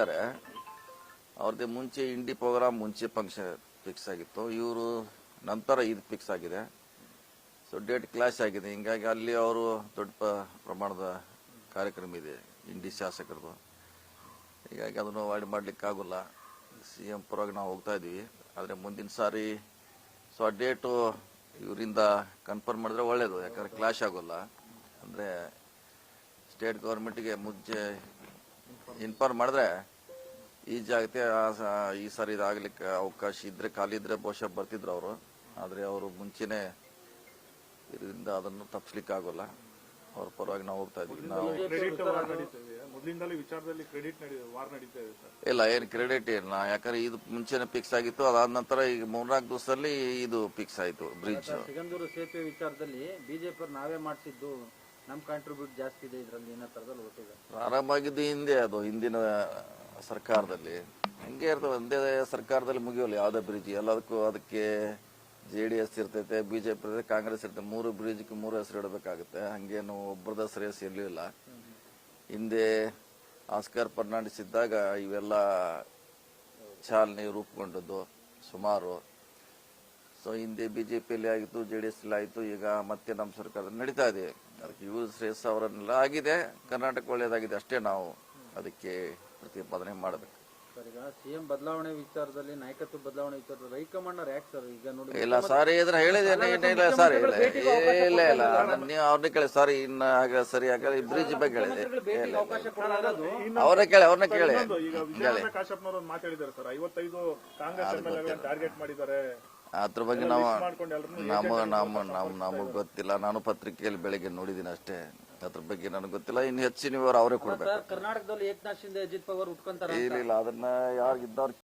ಅದೇ ಮುಂಚೆ ಇಂಡಿ ಪ್ರೋಗ್ರಾಮ್ ಮುಂಚೆ ಫಂಕ್ಷನ್ ಫಿಕ್ಸ್ ಆಗಿತ್ತು. ಇವರು ನಂತರ ಇದು ಫಿಕ್ಸ್ ಆಗಿದೆ. ಸೊ ಡೇಟ್ ಕ್ಲಾಶ್ ಆಗಿದೆ. ಹಿಂಗಾಗಿ ಅಲ್ಲಿ ಅವರು ದೊಡ್ಡ ಪ್ರಮಾಣದ ಕಾರ್ಯಕ್ರಮ ಇದೆ ಇಂಡಿ ಶಾಸಕರದು. ಹೀಗಾಗಿ ಅದನ್ನು ವಾಡಿ ಮಾಡ್ಲಿಕ್ಕೆ ಆಗೋಲ್ಲ ಸಿ ಎಂ ಪರವಾಗಿ ನಾವು ಹೋಗ್ತಾ ಇದ್ದೀವಿ. ಆದರೆ ಮುಂದಿನ ಸಾರಿ ಸೊ ಆ ಡೇಟು ಇವರಿಂದ ಕನ್ಫರ್ಮ್ ಮಾಡಿದ್ರೆ ಒಳ್ಳೆಯದು ಯಾಕಂದರೆ ಕ್ಲಾಶ್ ಆಗೋಲ್ಲ. ಅಂದರೆ ಸ್ಟೇಟ್ ಗೌರ್ಮೆಂಟ್ಗೆ ಮುಂಚೆ ಇನ್ಫಾರ್ಮ್ ಮಾಡಿದ್ರೆ ಈ ಸ- ಈ ಸಾರಿ ಇದಾಗಲಿಕ್ಕೆ ಅವಕಾಶ ಇದ್ರೆ ಖಾಲಿ ಇದ್ರೆ ಬಹುಶಃ ಬರ್ತಿದ್ರು ಅವರು. ಆದರೆ ಅವರು ಮುಂಚೆನೆ ಇದರಿಂದ ಅದನ್ನು ತಪ್ಪಿಸ್ಲಿಕ್ಕೆ ಆಗೋಲ್ಲ ಅವ್ರ ಪರವಾಗಿ ನಾವು ಹೋಗ್ತಾ ಇದ್ವಿ. ನಾವು ಇಲ್ಲ ಏನು ಕ್ರೆಡಿಟ್ ಇಲ್ಲ. ಯಾಕಂದ್ರೆ ಇದು ಮುಂಚೆನೆ ಫಿಕ್ಸ್ ಆಗಿತ್ತು. ಅದಾದ ನಂತರ ಈಗ ಮೂರ್ನಾಲ್ಕು ದಿವಸದಲ್ಲಿ ಇದು ಫಿಕ್ಸ್ ಆಯಿತು ಬ್ರಿಡ್ಜ್ ಸಿಗಂದೂರು ಸೇತುವೆ ವಿಚಾರದಲ್ಲಿ ಬಿಜೆಪಿ ನಾವೇ ಮಾಡಿಸಿದ್ದು ನಮ್ ಕಾಂಟ್ರಿಬ್ಯೂಟ್ ಜಾಸ್ತಿ ಇದೆ ಇದ್ರಲ್ಲಿ ಏನೋ ತರದಲ್ಲಿ ಪ್ರಾರಂಭ ಹಿಂದೆ ಅದು, ಹಿಂದಿನ ಸರ್ಕಾರದಲ್ಲಿ. ಹಂಗೆ ಇರ್ತದೆ, ಒಂದೇ ಸರ್ಕಾರದಲ್ಲಿ ಮುಗಿಯೋಲ್ಲ, ಯಾವುದೇ ಬ್ರಿಡ್ಜ್ ಎಲ್ಲದಕ್ಕೂ ಅದಕ್ಕೆ ಜೆ ಡಿ ಎಸ್ ಇರ್ತೈತೆ ಬಿಜೆಪಿ ಇರ್ತೈತೆ, ಕಾಂಗ್ರೆಸ್ ಇರ್ತೈತೆ, ಮೂರು ಬ್ರಿಡ್ಜ್ಗೆ ಮೂರು ಹೆಸರು ಇಡಬೇಕಾಗುತ್ತೆ. ಹಂಗೇನು ಒಬ್ಬರದ ಹೆಸರು ಇರಲಿಲ್ಲ. ಹಿಂದೆ ಆಸ್ಕರ್ ಫರ್ನಾಂಡಿಸ್ ಇದ್ದಾಗ ಇವೆಲ್ಲ ಚಾಲನೆ ರೂಪುಗೊಂಡದ್ದು ಸುಮಾರು ಸೊ ಹಿಂದೆ ಬಿಜೆಪಿಯಲ್ಲಿ ಆಯಿತು ಜೆ ಡಿ ಎಸ್ ಆಯಿತು ಈಗ ಮತ್ತೆ ನಮ್ಮ ಸರ್ಕಾರ ನಡೀತಾ ಇದೆ. ಅದಕ್ಕೆ ಇವರು ಶ್ರೇಯಸ್ ಅವರನ್ನೆಲ್ಲ ಆಗಿದೆ ಕರ್ನಾಟಕ ಒಳ್ಳೆಯದಾಗಿದೆ ಅಷ್ಟೇ ನಾವು ಅದಕ್ಕೆ ಪ್ರತಿಪಾದನೆ ಮಾಡಬೇಕು. ಸರ್ ಈಗ ಸಿಎಂ ಬದಲಾವಣೆ ವಿಚಾರದಲ್ಲಿ ನಾಯಕತ್ವ ಬದಲಾವಣೆ ವಿಚಾರದಲ್ಲಿ ಹೈಕಮಾಂಡ್ ಯಾಕೆ ಸರ್ ಈಗ ನೋಡಿ? ಇಲ್ಲ ಸಾರಿ ಇದ್ರ ಹೇಳಿದ್ದೇನೆ ಇಲ್ಲ ಸಾರಿ ಇಲ್ಲ ಇಲ್ಲ ಇಲ್ಲ ನೀವು ಅವ್ರನ್ನೇ ಕೇಳಿ ಸಾರಿ ಇನ್ನ ಆಗ ಸರಿ ಆಗ ಬ್ರಿಡ್ಜ್ ಬಗ್ಗೆ ಹೇಳಿದೆ. ಅವ್ರನ್ನ ಕೇಳಿ ಅವ್ರನ್ನ ಕೇಳಿ. ಈಗ ವಿಜಯನಗರ ಕಾಶ್ಯಪ್ನವರು ಮಾತಾಡಿದ್ದಾರೆ ಸರ್ ಐವತ್ತೈದು ಕಾಂಗ್ರೆಸ್ ಟಾರ್ಗೆಟ್ ಮಾಡಿದ್ದಾರೆ. ಅದ್ರ ಬಗ್ಗೆ ನಾವು ನಮ್ಮ ನಮ್ಮ ನಮ್ಮ ನಮಗೆ ಗೊತ್ತಿಲ್ಲ. ನಾನು ಪತ್ರಿಕೆಯಲ್ಲಿ ಬೆಳಿಗ್ಗೆ ನೋಡಿದೀನಿ ಅಷ್ಟೇ. ಅದ್ರ ಬಗ್ಗೆ ನನಗೆ ಗೊತ್ತಿಲ್ಲ. ಇನ್ನು ಹೆಚ್ಚಿನ ವಿವರ ಅವರೇ ಕೊಡ್ಬೇಕು ಸರ್ ಕರ್ನಾಟಕದಲ್ಲಿ ಏಕನಾಥ್ ಶಿಂದೆ ಅಜಿತ್ ಪವಾರ್ ಉಟ್ಕೊಂತಾರ ಇಲ್ಲ ಇಲ್ಲ ಅದನ್ನ ಯಾರು ಇದ್ದವ್ರು